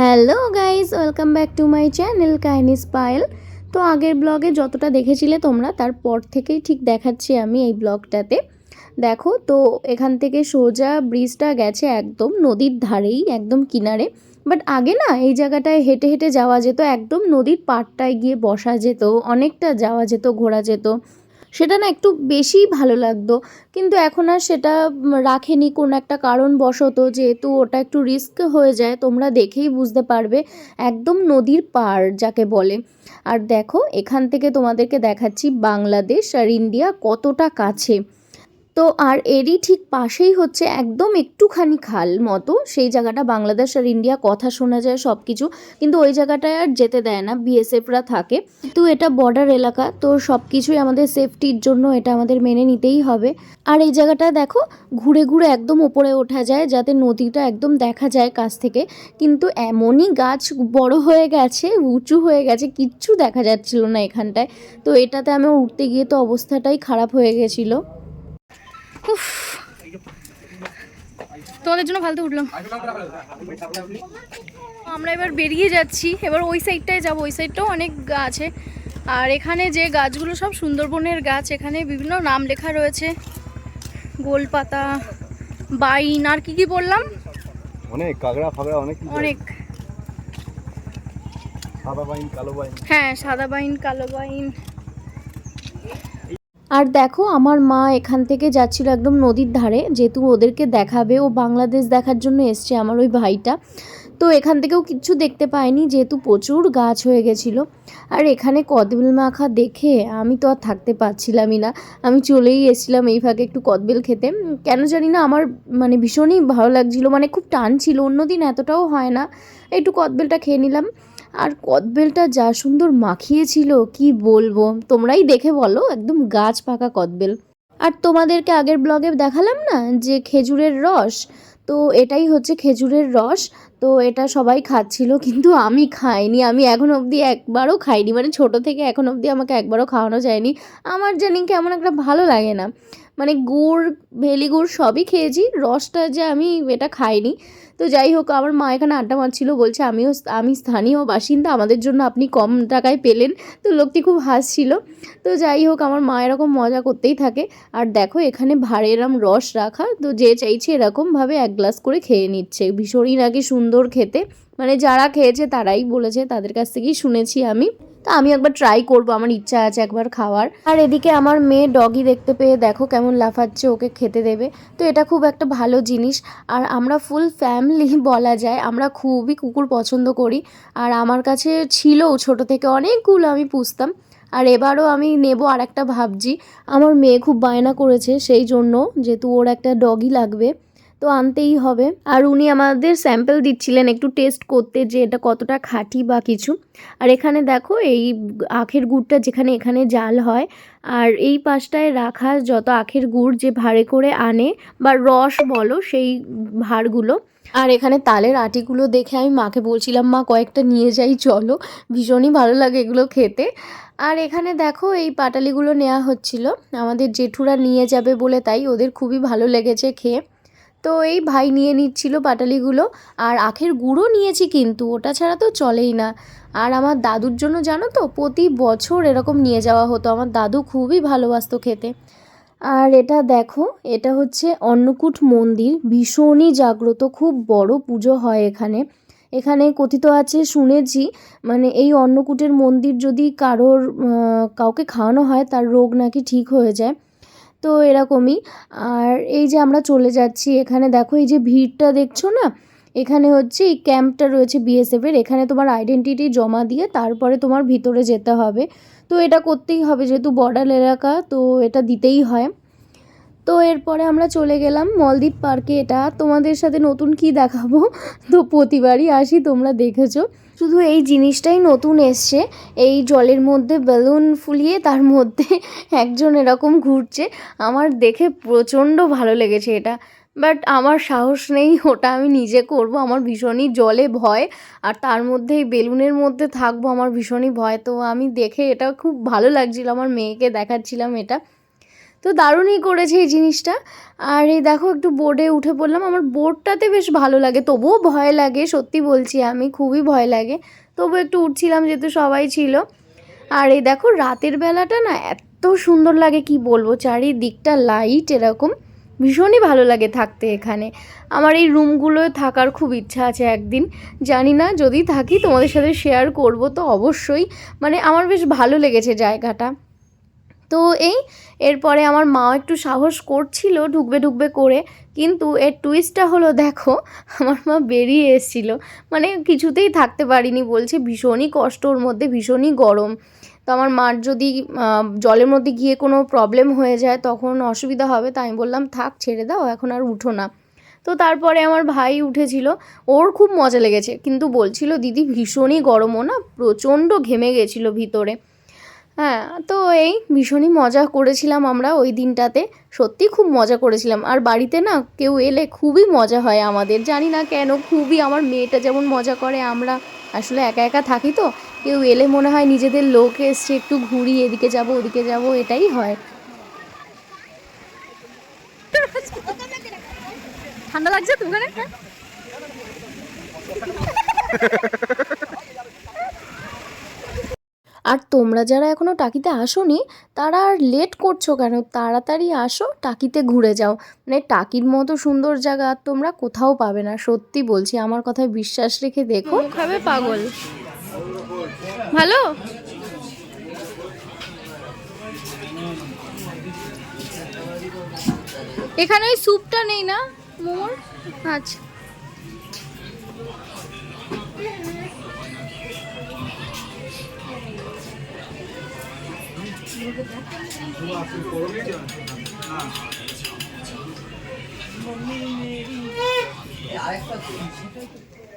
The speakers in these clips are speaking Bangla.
Hello guys welcome back to my channel কাহিনিস Payel তো আগের ব্লগে যতটা দেখেছিলে তোমরা, তারপর থেকেই ঠিক দেখাচ্ছি আমি এই ব্লগটাতে। দেখো, তো এখান থেকে সোজা ব্রিজটা গেছে একদম নদীর ধারেই, একদম কিনারে। বাট আগে না, এই জায়গাটায় হেঁটে হেঁটে যাওয়া যেত, একদম নদীর পাড়টায় গিয়ে বসা যেত, অনেকটা যাওয়া যেত, ঘোরা যেত। সেটা না একটু বেশিই ভালো লাগতো। কিন্তু এখন আর সেটা রাখেনি কোনো একটা কারণ কারণবশত যেহেতু ওটা একটু রিস্ক হয়ে যায়, তোমরা দেখেই বুঝতে পারবে। একদম নদীর পার যাকে বলে। আর দেখো, এখান থেকে তোমাদেরকে দেখাচ্ছি বাংলাদেশ আর ইন্ডিয়া কতটা কাছে। তো আর এরই ঠিক পাশেই হচ্ছে একদম একটুখানি খাল মতো। সেই জায়গাটা বাংলাদেশ আর ইন্ডিয়া কথা শোনা যায় সব কিছু কিন্তু ওই জায়গাটায় আর যেতে দেয় না, বিএসএফরা থাকে। তো এটা বর্ডার এলাকা, তো সব কিছুই আমাদের সেফটির জন্য এটা আমাদের মেনে নিতেই হবে। আর এই জায়গাটা দেখো, ঘুরে ঘুরে একদম ওপরে ওঠা যায়, যাতে নদীটা একদম দেখা যায় কাছ থেকে। কিন্তু এমনই গাছ বড় হয়ে গেছে, উঁচু হয়ে গেছে, কিচ্ছু দেখা যাচ্ছিল না এখানটায়। তো এটাতে আমি উঠতে গিয়ে তো অবস্থাটাই খারাপ হয়ে গেছিল। উফ। তোমাদের জন্য ফালতু উঠলাম। আমরা এবার বেরিয়ে যাচ্ছি। এবার ওই সাইডটায় যাব। ওই সাইডটাও অনেক আছে। আর এখানে যে গাছগুলো সব সুন্দরবনের গাছ এখানে বিভিন্ন নাম লেখা রয়েছে। গোলপাতা বাইন আর কি কি বললাম? অনেক কাগড়া ফাগড়া অনেক অনেক। সাদা বাইন কালো বাইন। হ্যাঁ সাদা বাইন কালো বাইন। আর দেখো, আমার মা এখান থেকে যাচ্ছিল একদম নদীর ধারে। যেহেতু ওদেরকে দেখাবে, ও বাংলাদেশ দেখার জন্য এসছে আমার ওই ভাইটা। তো এখান থেকেও কিচ্ছু দেখতে পাইনি, যেহেতু প্রচুর গাছ হয়ে গেছিল। আর এখানে কদবেল মাখা দেখে আমি তো আর থাকতে পারছিলামই না। আমি চলেই এসেছিলাম এই ফাঁকে একটু কদবেল খেতে। কেন জানি না আমার মানে ভীষণই ভালো লাগছিল মানে খুব টান ছিল। অন্যদিন এতটাও হয় না। একটু কদবেলটা খেয়ে নিলাম। আর কদবেলটা যা সুন্দর মাখিয়েছিল, কি বলব? তোমরাই দেখে বলো, একদম গাছ পাকা কদবেল। আর তোমাদেরকে আগের ব্লগে দেখালাম না যে খেজুরের রস? তো এটাই হচ্ছে খেজুরের রস। তো এটা সবাই খাচ্ছিল, কিন্তু আমি খাইনি। আমি এখন অবধি একবারও খাইনি। মানে ছোট থেকে এখন অবধি আমাকে একবারও খাওয়ানো যায়নি। আমার জানি কেমন একটা ভালো লাগে না। মানে গুড়, ভেলি গুড় সবই খেয়েছি। রসটা যে আমি এটা খাইনি। তো যাই হোক, আমার মা এখানে আড্ডা মারছিল, বলছে, আমিও আমি স্থানীয় বাসিন্দা, আমাদের জন্য আপনি কম টাকায় পেলেন। তো লোকটি খুব হাসছিল। তো যাই হোক, আমার মা এরকম মজা করতেই থাকে। আর দেখো, এখানে ভাড়ে এরম রস রাখা, তো যে চাইছে এরকমভাবে এক গ্লাস করে খেয়ে নিচ্ছে। ভীষণই নাকি সুন্দর খেতে। মানে যারা খেয়েছে, তারাই বলেছে, তাদের কাছ থেকেই শুনেছি আমি। তা আমি একবার ট্রাই করব, আমার ইচ্ছা আছে একবার খাওয়ার। আর এদিকে আমার মেয়ে ডগি দেখতে পেয়ে দেখো কেমন লাফাচ্ছে, ওকে খেতে দেবে। তো এটা খুব একটা ভালো জিনিস। আর আমরা ফুল ফ্যামিলি বলা যায়, আমরা খুবই কুকুর পছন্দ করি। আর আমার কাছে ছিল ছোট থেকে অনেকগুলো, আমি পুষতাম। আর এবারও আমি নেব আর একটা ভাবছি। আমার মেয়ে খুব বায়না করেছে সেই জন্য, যেহেতু ওর একটা ডগি লাগবে। তো আনতেই হবে। আর উনি আমাদের স্যাম্পল দিচ্ছিলেন একটু টেস্ট করতে যে এটা কতটা খাঁটি বা কিছু। আর এখানে দেখো এই আখের গুড়টা যেখানে এখানে জাল হয়। আর এই পাশটায় রাখা যত আখের গুড় যে ভাড়ে করে আনে বা রস বলো সেই ভাড়গুলো। আর এখানে তালের আটিগুলো দেখে আমি মাকে বলছিলাম, মা, কয়েকটা নিয়ে যাই, চলো। ভীষণই ভালো লাগে এগুলো খেতে। আর এখানে দেখো এই পাটালিগুলো নেওয়া হচ্ছিল। আমাদের জেঠুরা নিয়ে যাবে বলে তাই ওদের খুবই ভালো লেগেছে খেয়ে। তো এই ভাই নিয়ে নিচ্ছিল পাটালিগুলো, আর আখের গুঁড়ো নিয়েছি কিন্তু, ওটা ছাড়া তো চলেই না। আর আমার দাদুর জন্য জানো তো, প্রতি বছর এরকম নিয়ে যাওয়া হতো, আমার দাদু খুবই ভালোবাসতো খেতে। আর এটা দেখো, এটা হচ্ছে অন্নকূট মন্দির, ভীষণই জাগ্রত, খুব বড় পুজো হয় এখানে। এখানে কথিত আছে, শুনেছি মানে এই অন্নকূটের মন্দির যদি কারোর কাউকে খাওয়ানো হয়, তার রোগ নাকি ঠিক হয়ে যায়। তো এরকমই। আর এই যে আমরা চলে যাচ্ছি, এখানে দেখো এই যে ভিড়টা দেখছ না? এখানে হচ্ছে এই ক্যাম্পটা রয়েছে বিএসএফের এখানে তোমার আইডেন্টিটি জমা দিয়ে তারপরে তোমার ভিতরে যেতে হবে। তো এটা করতেই হবে, যেহেতু বর্ডার এলাকা, তো এটা দিতেই হয়। তো এরপরে আমরা চলে গেলাম মলদ্বীপ পার্কে। এটা তোমাদের সাথে নতুন কি দেখাবো? তো প্রতিবারই আসি, তোমরা দেখেছ। শুধু এই জিনিসটাই নতুন এসছে। এই জলের মধ্যে বেলুন ফুলিয়ে তার মধ্যে একজন এরকম ঘুরছে। আমার দেখে প্রচণ্ড ভালো লেগেছে এটা। বাট আমার সাহস নেই, ওটা আমি নিজে করব। আমার ভীষণই জলে ভয়। আর তার মধ্যে এই বেলুনের মধ্যে থাকব, আমার ভীষণই ভয়। তো আমি দেখে এটা খুব ভালো লাগছিল। আমার মেয়েকে দেখাচ্ছিলাম এটা। তো দারুণই করেছে এই জিনিসটা। আর এই দেখো একটু বোর্ডে উঠে পড়লাম। আমার বোর্ডটাতে বেশ ভালো লাগে, তবুও ভয় লাগে, সত্যি বলছি আমি, খুবই ভয় লাগে। তবু একটু উঠছিলাম যেহেতু সবাই ছিল। আর এই দেখো রাতের বেলাটা না এত সুন্দর লাগে, কি বলব, চারিদিকটা লাইট এরকম। ভীষণই ভালো লাগে থাকতে এখানে। আমার এই রুমগুলোয় থাকার খুব ইচ্ছা আছে একদিন। জানি না, যদি থাকি তোমাদের সাথে শেয়ার করব তো অবশ্যই। মানে আমার বেশ ভালো লেগেছে জায়গাটা। তো এই, এরপরে আমার মাও একটু সাহস করছিল ঢুকবে ঢুকবে করে, কিন্তু এর টুইস্টটা হলো দেখো, আমার মা বেরিয়ে এসেছিল। মানে কিছুতেই থাকতে পারিনি বলছে, ভীষণই কষ্ট ওর মধ্যে, ভীষণই গরম। তো আমার মার যদি জলের মধ্যে গিয়ে কোনো প্রবলেম হয়ে যায়, তখন অসুবিধা হবে, তাই বললাম, থাক, ছেড়ে দাও, এখন আর উঠো না। তো তারপরে আমার ভাই উঠেছিল, ওর খুব মজা লেগেছে, কিন্তু বলছিল, দিদি, ভীষণই গরমও না প্রচণ্ড ঘেমে গেছিল ভিতরে। হ্যাঁ তো এই ভীষণই মজা করেছিলাম আমরা ওই দিনটাতে। সত্যি খুব মজা করেছিলাম। আর বাড়িতে না কেউ এলে খুবই মজা হয় আমাদের। জানি না কেন খুবই আমার মেয়েটা যেমন মজা করে আমরা আসলে একা একা থাকি তো কেউ এলে মনে হয় নিজেদের লোক এসছে একটু ঘুরি এদিকে যাব ওদিকে যাব এটাই হয়। ঠান্ডা লাগছে তো ওখানে? আর তোমরা যারা এখনও টাকিতে আসোনি, তারা আর লেট করছ কেন? তাড়াতাড়ি আসো, টাকিতে ঘুরে যাও। মানে টাকির মতো সুন্দর জায়গা আর তোমরা কোথাও পাবে না, সত্যি বলছি। আমার কথায় বিশ্বাস রেখে দেখো। খাবে পাগল। ভালো? এখানে ওই স্যুপটা নেই না, মোমোর? আচ্ছা।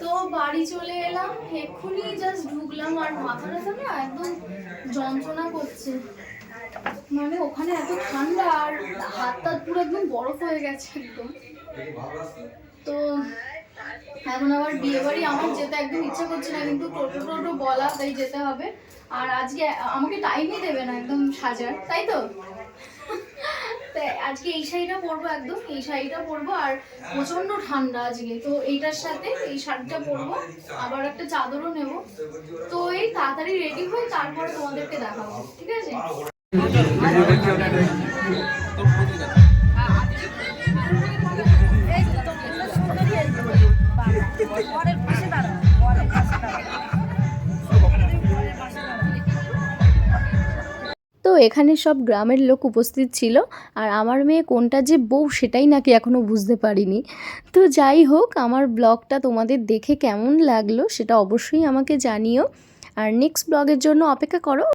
তো বাড়ি চলে এলাম, এক্ষুনি জাস্ট ঢুকলাম আর মাথাটা না একদম যন্ত্রণা করছে। মানে ওখানে এত ঠান্ডা আর হাত টাত পুরো একদম বরফ হয়ে গেছে একদম। তো এখন আবার বিয়ে বাড়ি, আমার যেতে একদম ইচ্ছা করছে না, কিন্তু টোটো টোটো বলা, তাই যেতে হবে। আর আজকে আমাকে টাইমই দেবে না একদম সাজার, তাই তো? আজকে এই শাড়িটা পরবো একদম, এই শাড়িটা পরবো, আর প্রচণ্ড ঠান্ডা আজকে, তো এইটার সাথে এই শাড়িটা পরবো, আবার একটা চাদরও নেব। তো এই তাড়াতাড়ি রেডি হয়ে তারপরে তোমাদেরকে দেখাবো, ঠিক আছে? এখানে সব গ্রামের লোক উপস্থিত ছিল। আর আমার মেয়ে কোনটা যে বউ সেটাই নাকি এখনও বুঝতে পারিনি। তো যাই হোক, আমার ব্লগটা তোমাদের দেখে কেমন লাগল সেটা অবশ্যই আমাকে জানিও। আর নেক্সট ব্লগের জন্য অপেক্ষা করো।